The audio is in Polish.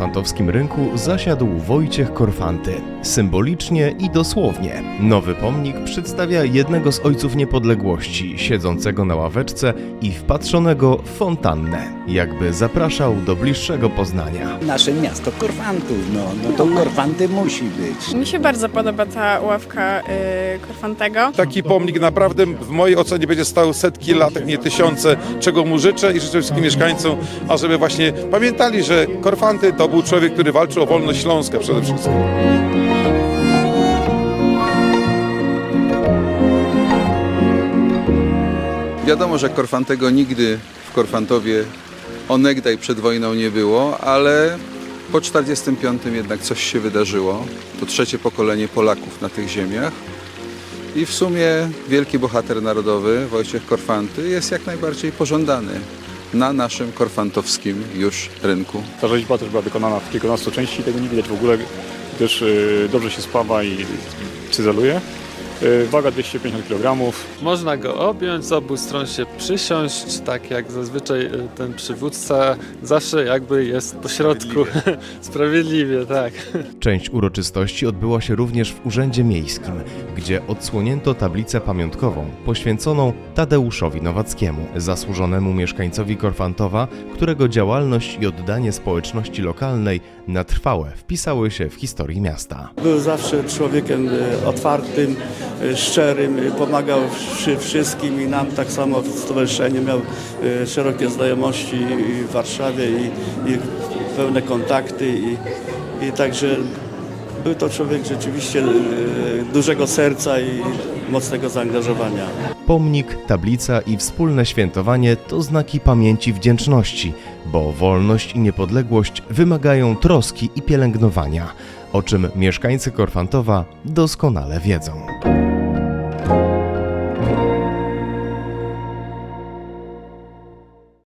korfantowskim rynku zasiadł Wojciech Korfanty. Symbolicznie i dosłownie. Nowy pomnik przedstawia jednego z ojców niepodległości, siedzącego na ławeczce i wpatrzonego w fontannę, jakby zapraszał do bliższego poznania. Nasze miasto Korfantów, no, no to Korfanty musi być. Mi się bardzo podoba ta ławka y, Korfantego. Taki pomnik naprawdę w mojej ocenie będzie stał setki lat, jak nie tysiące, czego mu życzę i życzę wszystkim mieszkańcom, ażeby właśnie pamiętali, że Korfanty to był człowiek, który walczył o wolność Śląska przede wszystkim. Wiadomo, że Korfantego nigdy w Korfantowie onegdaj przed wojną nie było, ale po 45 jednak coś się wydarzyło. To trzecie pokolenie Polaków na tych ziemiach. I w sumie wielki bohater narodowy Wojciech Korfanty jest jak najbardziej pożądany na naszym korfantowskim już rynku. Ta rzeźba też była wykonana w kilkunastu części, tego nie widać w ogóle, gdyż y, dobrze się spawa i cyzeluje. Y, Waga 250 kg. Można go objąć, z obu stron się przysiąść, tak jak zazwyczaj y, ten przywódca zawsze jakby jest po środku. Sprawiedliwie, tak. Część uroczystości odbyła się również w Urzędzie Miejskim, gdzie odsłonięto tablicę pamiątkową poświęconą Tadeuszowi Nowackiemu, zasłużonemu mieszkańcowi Korfantowa, którego działalność i oddanie społeczności lokalnej na trwałe wpisały się w historię miasta. Był zawsze człowiekiem e, otwartym, szczerym, pomagał wszy- wszystkim i nam tak samo w stowarzyszeniu miał e, szerokie znajomości w Warszawie i, i pełne kontakty i, i także był to człowiek rzeczywiście e, dużego serca i mocnego zaangażowania. Pomnik, tablica i wspólne świętowanie to znaki pamięci wdzięczności, bo wolność i niepodległość wymagają troski i pielęgnowania, o czym mieszkańcy Korfantowa doskonale wiedzą.